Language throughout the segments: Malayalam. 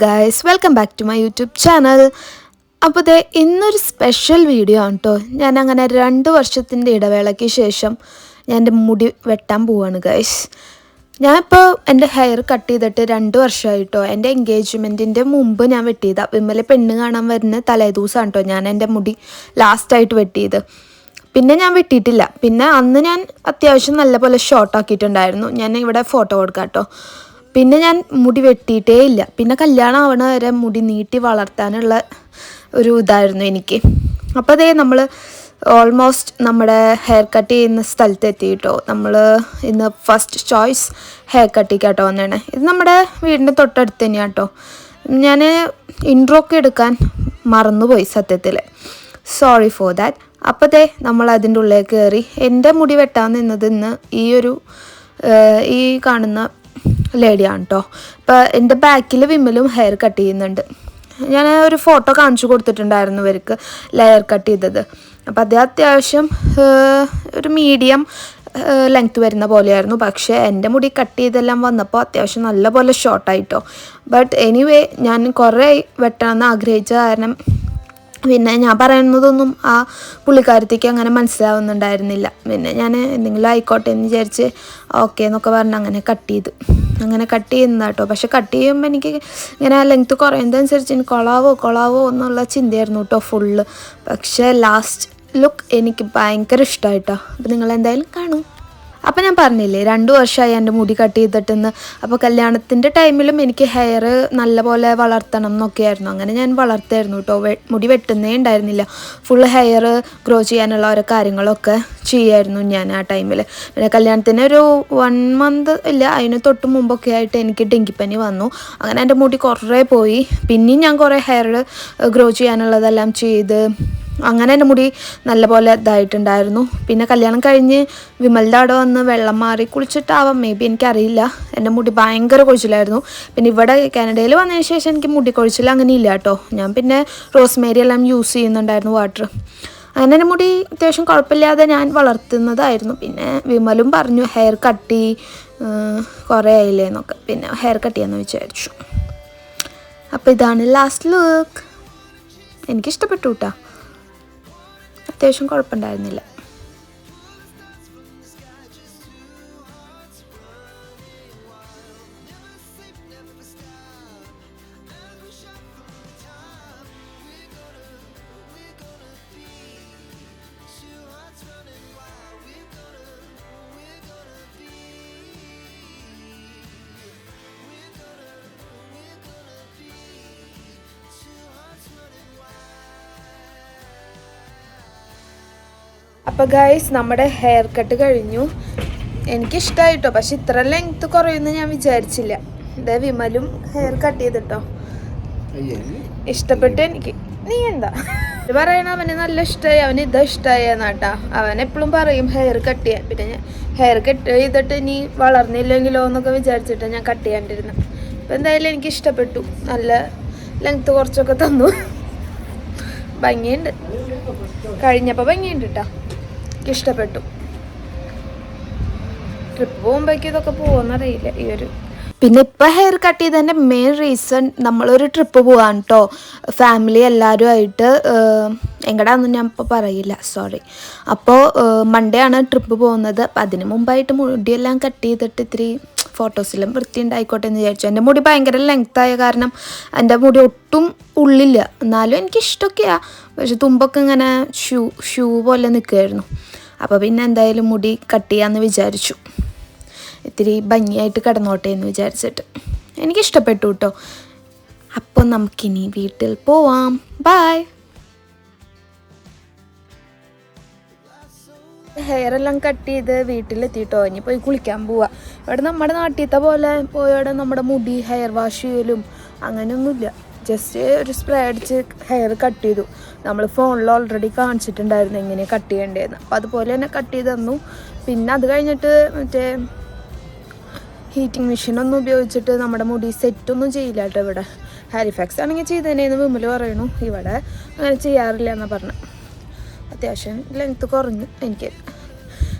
Guys welcome back to my YouTube channel അപ്പോൾ ദേ ഇന്നൊരു സ്പെഷ്യൽ വീഡിയോ ആണ് കേട്ടോ ഞാൻ അങ്ങനെ രണ്ട് വർഷത്തിന്റെ ഇടവേളയ്ക്ക് ശേഷം ഞാൻ എന്റെ മുടി വെട്ടാൻ പോവാണ് ഗായ്സ് ഞാനിപ്പോൾ എന്റെ ഹെയർ കട്ട് ചെയ്തിട്ട് രണ്ട് വർഷമായിട്ടോ എന്റെ എൻഗേജ്മെന്റിന്റെ മുമ്പ് ഞാൻ വെട്ടിയതാണ് വിമലെ പെണ്ണ് കാണാൻ വരുന്ന തലേദിവസമാണ് കേട്ടോ ഞാൻ എന്റെ മുടി ലാസ്റ്റായിട്ട് വെട്ടിയത്. പിന്നെ ഞാൻ വെട്ടിയിട്ടില്ല. പിന്നെ അന്ന് ഞാൻ അത്യാവശ്യം നല്ലപോലെ ഷോർട്ട് ആക്കിയിട്ടുണ്ടായിരുന്നു. ഞാൻ ഇവിടെ ഫോട്ടോ കൊടുക്കാം കേട്ടോ പിന്നെ ഞാൻ മുടി വെട്ടിയിട്ടേ ഇല്ല. പിന്നെ കല്യാണം ആവണ വരെ മുടി നീട്ടി വളർത്താനുള്ള ഒരു ഇതായിരുന്നു എനിക്ക്. അപ്പോൾ അതേ നമ്മൾ ഓൾമോസ്റ്റ് നമ്മുടെ ഹെയർ കട്ട് ചെയ്യുന്ന സ്ഥലത്ത് എത്തിയിട്ടോ. നമ്മൾ ഇന്ന് ഫസ്റ്റ് ചോയ്സ് ഹെയർ കട്ടിക്കാട്ടോ വന്നതാണ് ഇത് നമ്മുടെ വീടിന്റെ തൊട്ടടുത്ത് തന്നെയാണ് കേട്ടോ ഞാൻ ഇൻട്രോ ഒക്കെ എടുക്കാൻ മറന്നുപോയി സത്യത്തിൽ സോറി ഫോർ ദാറ്റ് അപ്പോൾ അപ്പോഴത്തെ നമ്മൾ അതിന്റെ ഉള്ളിലേക്ക് കയറി. എന്റെ മുടി വെട്ടാൻ നിന്നത് ഇന്ന് ഈ ഒരു ഈ കാണുന്ന ലേഡിയാണ് കേട്ടോ ഇപ്പം എന്റെ ബാക്കിൽ വിമ്മലും ഹെയർ കട്ട് ചെയ്യുന്നുണ്ട്. ഞാൻ ഒരു ഫോട്ടോ കാണിച്ചു കൊടുത്തിട്ടുണ്ടായിരുന്നു ഇവർക്ക് ലെയർ കട്ട് ചെയ്തത്. അപ്പോൾ അത് അത്യാവശ്യം ഒരു മീഡിയം ലെങ്ത് വരുന്ന പോലെയായിരുന്നു. പക്ഷേ എന്റെ മുടി കട്ട് ചെയ്തെല്ലാം വന്നപ്പോൾ അത്യാവശ്യം നല്ലപോലെ ഷോർട്ടായിട്ടോ ബട്ട് എനിവേ ഞാൻ കുറേ വെട്ടണമെന്ന് ആഗ്രഹിച്ച കാരണം പിന്നെ ഞാൻ പറയുന്നതൊന്നും ആ പുള്ളിക്കാരത്തേക്ക് അങ്ങനെ മനസ്സിലാവുന്നുണ്ടായിരുന്നില്ല. പിന്നെ ഞാൻ എന്തെങ്കിലും ആയിക്കോട്ടെ എന്ന് വിചാരിച്ച് ഓക്കെ എന്നൊക്കെ പറഞ്ഞ് അങ്ങനെ കട്ട് ചെയ്തു. അങ്ങനെ കട്ട് ചെയ്യുന്ന കേട്ടോ പക്ഷെ കട്ട് ചെയ്യുമ്പോൾ എനിക്ക് ഇങ്ങനെ ലെങ്ത്ത് കുറയുന്നതനുസരിച്ച് എനിക്ക് കൊളാവോ കൊളാവോ എന്നുള്ള ചിന്തയായിരുന്നു കേട്ടോ ഫുള്ള് പക്ഷേ ലാസ്റ്റ് ലുക്ക് എനിക്ക് ഭയങ്കര ഇഷ്ടമായിട്ടോ അപ്പോൾ നിങ്ങൾ എന്തായാലും കാണൂ. അപ്പം ഞാൻ പറഞ്ഞില്ലേ രണ്ട് വർഷമായി എന്റെ മുടി കട്ട് ചെയ്തിട്ടെന്ന്. അപ്പോൾ കല്യാണത്തിന്റെ ടൈമിലും എനിക്ക് ഹെയർ നല്ലപോലെ വളർത്തണം എന്നൊക്കെയായിരുന്നു. അങ്ങനെ ഞാൻ വളർത്തായിരുന്നു കേട്ടോ മുടി വെട്ടുന്നേ ഉണ്ടായിരുന്നില്ല. ഫുൾ ഹെയർ ഗ്രോ ചെയ്യാനുള്ള ഓരോ കാര്യങ്ങളൊക്കെ ചെയ്യായിരുന്നു ഞാൻ ആ ടൈമിൽ പിന്നെ കല്യാണത്തിന് ഒരു വൺ മന്ത് ഇല്ല അതിന് തൊട്ട് മുമ്പൊക്കെ ആയിട്ട് എനിക്ക് ഡെങ്കിപ്പനി വന്നു. അങ്ങനെ എന്റെ മുടി കുറേ പോയി. പിന്നെയും ഞാൻ കുറേ ഹെയർ ഗ്രോ ചെയ്യാനുള്ളതെല്ലാം ചെയ്ത് അങ്ങനെ എന്റെ മുടി നല്ലപോലെ ഇതായിട്ടുണ്ടായിരുന്നു. പിന്നെ കല്യാണം കഴിഞ്ഞ് വിമലിന്റെ അവിടെ വന്ന് വെള്ളം മാറി കുളിച്ചിട്ടാവാം. മേ ബി എനിക്കറിയില്ല. എന്റെ മുടി ഭയങ്കര കൊഴിച്ചിലായിരുന്നു. പിന്നെ ഇവിടെ കാനഡയിൽ വന്നതിന് ശേഷം എനിക്ക് മുടി കൊഴിച്ചിൽ അങ്ങനെ ഇല്ല കേട്ടോ. ഞാൻ പിന്നെ റോസ്മേരി എല്ലാം യൂസ് ചെയ്യുന്നുണ്ടായിരുന്നു വാട്ടർ അങ്ങനെ എന്റെ മുടി അത്യാവശ്യം കുഴപ്പമില്ലാതെ ഞാൻ വളർത്തുന്നതായിരുന്നു. പിന്നെ വിമലും പറഞ്ഞു ഹെയർ കട്ടി കുറേ ആയില്ലേ എന്നൊക്കെ. പിന്നെ ഹെയർ കട്ട് ചെയ്യാമെന്ന് വിചാരിച്ചു. അപ്പോൾ ഇതാണ് ലാസ്റ്റ് ലുക്ക് എനിക്കിഷ്ടപ്പെട്ടു കേട്ടോ അത്യാവശ്യം കുഴപ്പമുണ്ടായിരുന്നില്ല. അപ്പോൾ ഗൈസ് നമ്മുടെ ഹെയർ കട്ട് കഴിഞ്ഞു. എനിക്കിഷ്ടമായിട്ടോ പക്ഷെ ഇത്ര ലെങ്ത്ത് കുറയുമെന്ന് ഞാൻ വിചാരിച്ചില്ല. ഇതേ വിമലും ഹെയർ കട്ട് ചെയ്തിട്ടോ. ഇഷ്ടപ്പെട്ടു എനിക്ക്. നീ എന്താ? ഇത് പറയണ അവന് നല്ല ഇഷ്ടമായി അവന് ഇതാ ഇഷ്ടമായി എന്നാട്ടാ അവൻ എപ്പോഴും പറയും ഹെയർ കട്ട് ചെയ്യാൻ. പിന്നെ ഞാൻ ഹെയർ കട്ട് ചെയ്തിട്ട് ഇനി വളർന്നില്ലെങ്കിലോ എന്നൊക്കെ വിചാരിച്ചിട്ട് ഞാൻ കട്ട് ചെയ്യാണ്ടിരുന്നത് അപ്പം എന്തായാലും എനിക്ക് ഇഷ്ടപ്പെട്ടു. നല്ല ലെങ്ത്ത് കുറച്ചൊക്കെ തന്നു. ഭംഗിയുണ്ട്. കഴിഞ്ഞപ്പോൾ ഭംഗിയുണ്ട് കേട്ടോ ഇഷ്ടപ്പെട്ടു. ട്രിപ്പ് പോകുമ്പോഴേക്കും ഇതൊക്കെ പോകുന്നറിയില്ല ഈ ഒരു പിന്നെ ഇപ്പം ഹെയർ കട്ട് ചെയ്തതിന്റെ മെയിൻ റീസൺ നമ്മളൊരു ട്രിപ്പ് പോകാൻ കേട്ടോ ഫാമിലി എല്ലാവരും ആയിട്ട് എങ്ങടാന്നും ഞാൻ ഇപ്പോൾ പറയില്ല സോറി അപ്പോൾ മൺഡേ ആണ് ട്രിപ്പ് പോകുന്നത്. അപ്പം അതിന് മുമ്പായിട്ട് മുടിയെല്ലാം കട്ട് ചെയ്തിട്ട് ഇത്തിരി ഫോട്ടോസിലും വൃത്തി ഉണ്ടായിക്കോട്ടെ എന്ന് വിചാരിച്ചു. എന്റെ മുടി ഭയങ്കര ലെങ്ത് ആയ കാരണം എന്റെ മുടി ഒട്ടും ഉള്ളില്ല. എന്നാലും എനിക്ക് ഇഷ്ടമൊക്കെയാണ് പക്ഷെ തുമ്പൊക്കെ ഇങ്ങനെ ഷൂ ഷൂ പോലെ നിൽക്കുമായിരുന്നു അപ്പോൾ പിന്നെ എന്തായാലും മുടി കട്ട് ചെയ്യാമെന്ന് വിചാരിച്ചു. ഇത്തിരി ഭംഗിയായിട്ട് കിടന്നോട്ടെ എന്ന് വിചാരിച്ചിട്ട്. എനിക്കിഷ്ടപ്പെട്ടു കേട്ടോ അപ്പോൾ നമുക്കിനി വീട്ടിൽ പോവാം. ബായ് ഹെയർ എല്ലാം കട്ട് ചെയ്ത് വീട്ടിലെത്തിയിട്ടോ ഇനി പോയി കുളിക്കാൻ പോവാ. ഇവിടെ നമ്മുടെ നാട്ടിലത്തെ പോലെ പോയവിടെ നമ്മുടെ മുടി ഹെയർ വാഷ് ചെയ്യലും അങ്ങനെയൊന്നുമില്ല. ജസ്റ്റ് ഒരു സ്പ്രേ അടിച്ച് ഹെയർ കട്ട് ചെയ്തു. നമ്മൾ ഫോണിൽ ഓൾറെഡി കാണിച്ചിട്ടുണ്ടായിരുന്നു എങ്ങനെ കട്ട് ചെയ്യേണ്ടതെന്ന് അപ്പോൾ അതുപോലെ തന്നെ കട്ട് ചെയ്ത് തന്നു. പിന്നെ അത് കഴിഞ്ഞിട്ട് മറ്റേ ഹീറ്റിംഗ് മെഷീനൊന്നും ഉപയോഗിച്ചിട്ട് നമ്മുടെ മുടി സെറ്റൊന്നും ചെയ്യില്ല കേട്ടോ ഇവിടെ. ഹാരിഫാക്സ് ആണെങ്കിൽ ചെയ്തതന്നെയെന്ന് വിമൽ പറയണു ഇവിടെ അങ്ങനെ ചെയ്യാറില്ല എന്നാണ് പറഞ്ഞത് അത്യാവശ്യം ലെങ്ത്ത് കുറഞ്ഞു എനിക്ക്.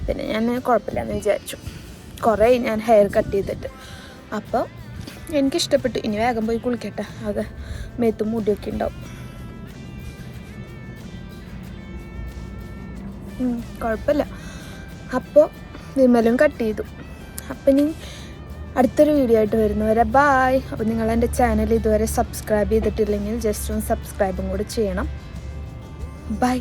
പിന്നെ ഞാൻ കുഴപ്പമില്ല എന്ന് വിചാരിച്ചു. കുറേ ഞാൻ ഹെയർ കട്ട് ചെയ്തിട്ട്. അപ്പോൾ എനിക്കിഷ്ടപ്പെട്ടു. ഇനി വേഗം പോയി കുളിക്കട്ടെ. അത് മേത്തും മുടിയൊക്കെ ഉണ്ടാവും. കുഴപ്പമില്ല. അപ്പോൾ വിമലും കട്ട് ചെയ്തു. അപ്പം ഇനി അടുത്തൊരു വീഡിയോ ആയിട്ട് വരുന്നവരെ ബായ് അപ്പോൾ നിങ്ങൾ എന്റെ ചാനൽ ഇതുവരെ സബ്സ്ക്രൈബ് ചെയ്തിട്ടില്ലെങ്കിൽ ജസ്റ്റ് ഒന്ന് സബ്സ്ക്രൈബും കൂടി ചെയ്യണം. ബൈ